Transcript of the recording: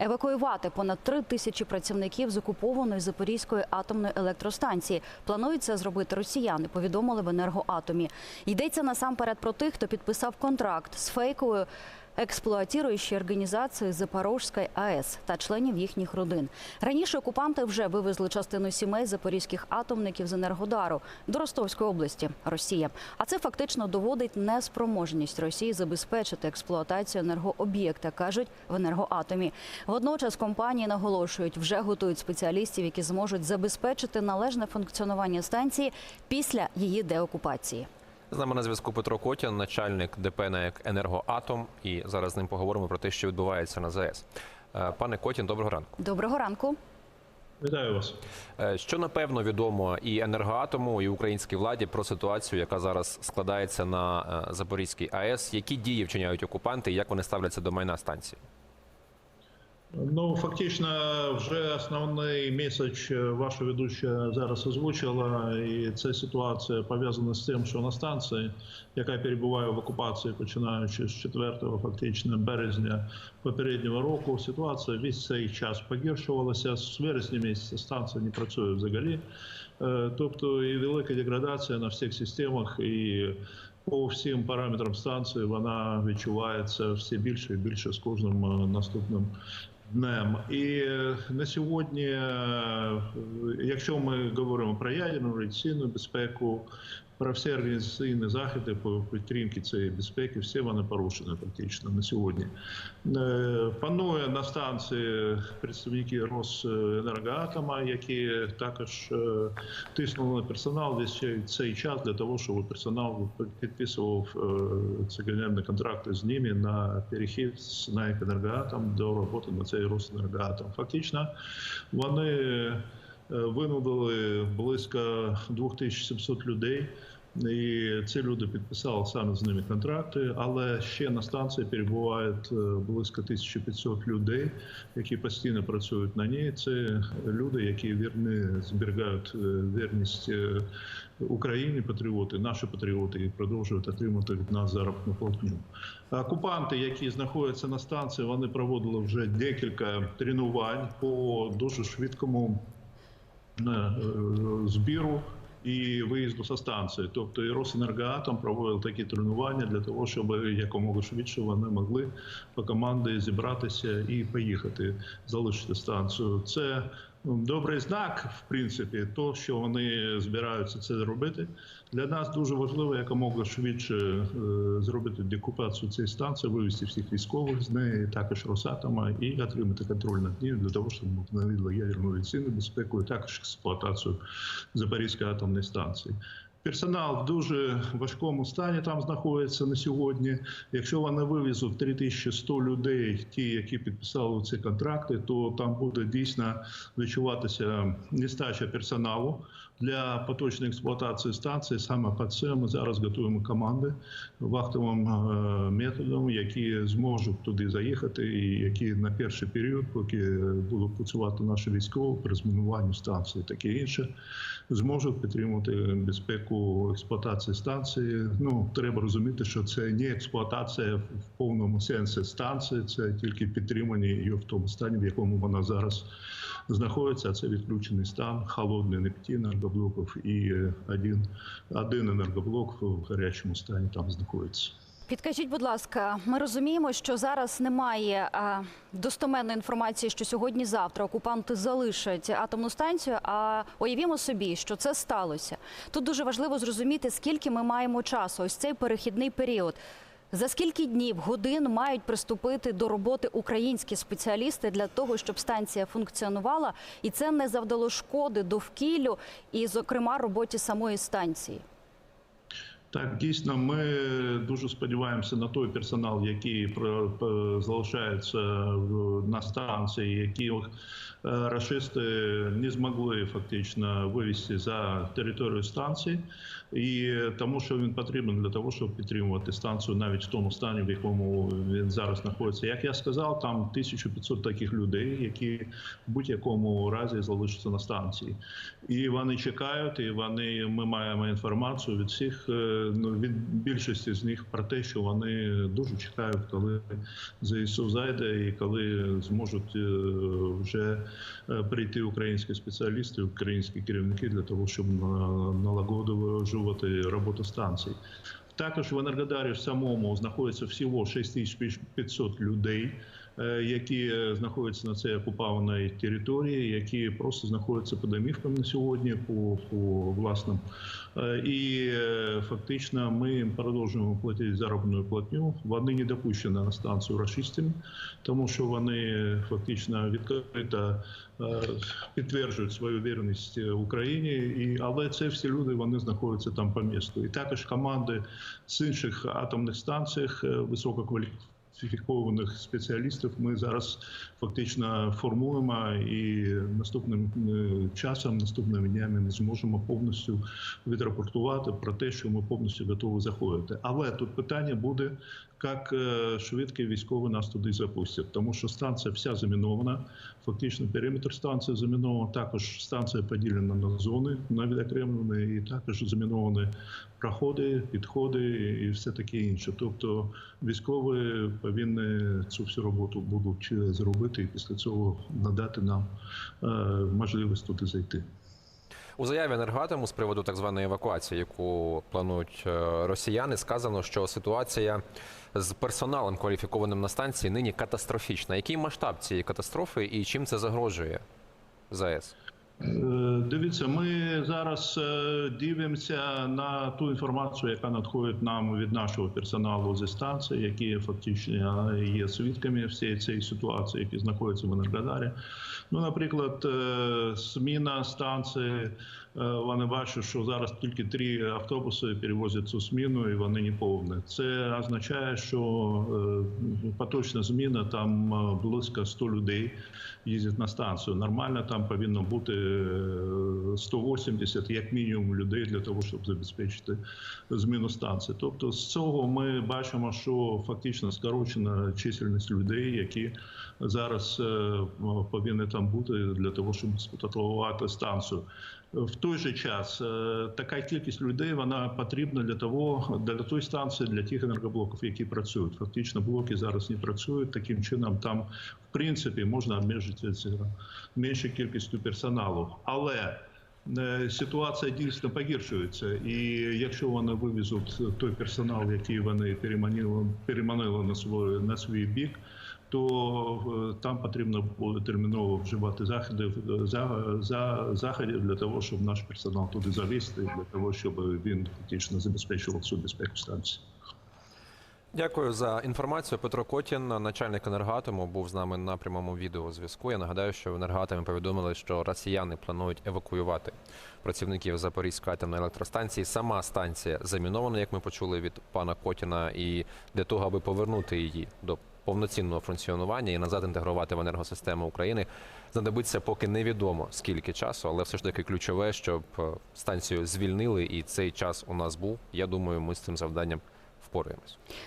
Евакуювати понад три тисячі працівників з окупованої Запорізької атомної електростанції. Планують це зробити росіяни. Повідомили в енергоатомі. Йдеться насамперед про тих, хто підписав контракт з фейковою експлуатуючою організацією Запорожської АЕС та членів їхніх родин. Раніше окупанти вже вивезли частину сімей запорізьких атомників з Енергодару до Ростовської області, Росія. А це фактично доводить неспроможність Росії забезпечити експлуатацію енергооб'єкта, кажуть в енергоатомі. Водночас компанії наголошують, вже готують спеціалістів, які зможуть забезпечити належне функціонування станції після її деокупації. З нами на зв'язку Петро Котян, начальник ДП на «Енергоатом», і зараз з ним поговоримо про те, що відбувається на ЗАЕС. Е, Пане Котін, доброго ранку. Доброго ранку. Вітаю вас. Е, Що напевно відомо і енергоатому, і українській владі про ситуацію, яка зараз складається на е, Запорізькій АЕС, які дії вчиняють окупанти, і як вони ставляться до майна станції? Ну фактично, вже основний меседж ваша ведуча зараз озвучила, і ця ситуація пов'язана з тим, що на станції, яка перебуває в окупації, починаючи з 4 фактично березня попереднього року, ситуація весь цей час погіршувалася. З вересня місяця станція не працює взагалі. Е, Тобто і велика деградація на всіх системах і. По всім параметрам станції вона відчувається все більше і більше з кожним е, наступним днем. І е, на сьогодні, е, якщо ми говоримо про ядерну радіаційну безпеку, про всі організаційні заходи по підтримці цієї безпеки, всі вони порушені практично на сьогодні. Е, Панує на станції представники Росенергоатома, які також тиснули на персонал весь цей- час для того, щоб персонал підписував ці контракти з ними на перехід з НАЕК «Енергоатом» до роботи на цей Росенергоатом. Фактично, вони винудили близько 2700 людей. І ці люди підписали саме з ними контракти, але ще на станції перебувають е, близько 1500 людей, які постійно працюють на ній. Це люди, які вірні зберігають е, вірність е, Україні, патріоти, наші патріоти, і продовжують отримати від нас заробітну платню. Окупанти, які знаходяться на станції, вони проводили вже декілька тренувань по дуже швидкому е, е, збіру і виїзду со станції. Тобто і Росенергоатом проводив такі тренування для того, щоб якомога швидше вони могли по команді зібратися і поїхати, залишити станцію. Це добрий знак, в принципі, то що вони збираються це робити. Для нас дуже важливо якомога швидше е, зробити декупацію цієї станції, вивести всіх військових з неї, також Росатома, і отримати контроль над ним для того, щоб ми встановили ядерну ліцину безпеку і також експлуатацію Запорізької атомної станції. Персонал в дуже важкому стані там знаходиться на сьогодні. Якщо вони вивезуть 3100 людей, ті, які підписали ці контракти, то там буде дійсно відчуватися нестача персоналу для поточної експлуатації станції. Саме під це ми зараз готуємо команди вахтовим е, методом, які зможуть туди заїхати, і які на перший період, поки будуть працювати наші військові при змінуванню станції, таке інше, зможуть підтримувати безпеку експлуатації станції. Ну треба розуміти, що це не експлуатація в повному сенсі станції, це тільки підтримання її в тому стані, в якому вона зараз знаходиться. А це відключений стан, холодний не п'яти енергоблоків і е, один, один енергоблок в гарячому стані там знаходиться. Підкажіть, будь ласка, ми розуміємо, що зараз немає достоменної інформації, що сьогодні-завтра окупанти залишать атомну станцію. А уявімо собі, що це сталося. Тут дуже важливо зрозуміти, скільки ми маємо часу. Ось цей перехідний період. За скільки днів, годин мають приступити до роботи українські спеціалісти для того, щоб станція функціонувала, і це не завдало шкоди довкіллю і, зокрема, роботі самої станції. Так, дійсно, ми дуже сподіваємося на той персонал, який по- залишається на станції, яких е, рашисти не змогли фактично вивести за територію станції, і тому, що він потрібен для того, щоб підтримувати станцію навіть в тому стані, в якому він зараз знаходиться. Як я сказав, там 1500 таких людей, які в будь-якому разі залишаться на станції, і вони чекають, і вони ми маємо інформацію від всіх. Ну, від більшості з них про те, що вони дуже чекають, коли ЗСУ зайде і коли зможуть е, вже е, прийти українські спеціалісти, українські керівники для того, щоб на- налагоджувати роботу станцій. Також в Енергодарі самому знаходиться всього 6500 людей, які е, знаходяться на цій окупованій території, які просто знаходяться по домівкам на сьогодні, по, по власним. Е, І е, фактично ми продовжуємо платити заробітну платню. Вони не допущені на станцію рашистами, тому що вони фактично відкрито е, підтверджують свою вірність Україні. І але це всі люди вони знаходяться там по місту. І також команди з інших атомних станціях е, висококваліфікованих спеціалістів ми зараз фактично формуємо і наступним е, часом, наступними днями ми зможемо повністю відрапортувати про те, що ми повністю готові заходити. Але тут питання буде, як е, швидко військові нас туди запустять, тому що станція вся замінована. Фактично периметр станції замінований, також станція поділена на зони на відокремлені, і також заміновані проходи, підходи і все таке інше. Тобто військові повинні цю всю роботу будуть е, зробити і після цього надати нам е, можливість туди зайти. У заяві енергоатому з приводу так званої евакуації, яку планують е, росіяни, сказано, що ситуація з персоналом кваліфікованим на станції нині катастрофічна. Який масштаб цієї катастрофи і чим це загрожує ЗАЕС? Е, Дивіться, ми зараз е, дивимося на ту інформацію, яка надходить нам від нашого персоналу зі станції, які фактично є свідками всієї цієї ситуації, які знаходяться в Енергодарі. Ну, наприклад, е, зміна станції. Е, Вони бачать, що зараз тільки три автобуси перевозять цю зміну, і вони не повні. Це означає, що е, поточна зміна там е, близько 100 людей їздять на станцію. Нормально там повинно бути е, 180 як мінімум людей для того, щоб забезпечити зміну станції. Тобто з цього ми бачимо, що фактично скорочена чисельність людей, які зараз повинні там бути для того, щоб експлуатувати станцію. В той же час е, така кількість людей вона потрібна для того, для тої станції, для тих енергоблоків, які працюють. Фактично, блоки зараз не працюють. Таким чином, там в принципі можна обмежити це меншою кількістю персоналу, але е, Ситуація дійсно погіршується, і якщо вони вивезуть той персонал, який вони переманили, переманили на свій, на свій бік, то е, там потрібно буде терміново вживати заходів за, за заходів для того, щоб наш персонал туди завести, для того, щоб він фактично забезпечував всю безпеку станції. Дякую за інформацію. Петро Котін, начальник енергоатому, був з нами на прямому відеозв'язку. Я нагадаю, що в енергоатомі повідомили, що росіяни планують евакуювати працівників Запорізької атомної електростанції. Сама станція замінована, як ми почули від пана Котіна, і для того, аби повернути її до повноцінного функціонування і назад інтегрувати в енергосистему України, знадобиться поки невідомо скільки часу, але все ж таки ключове, щоб е, станцію звільнили, і цей час у нас був. Я думаю, ми з цим завданням впораємось.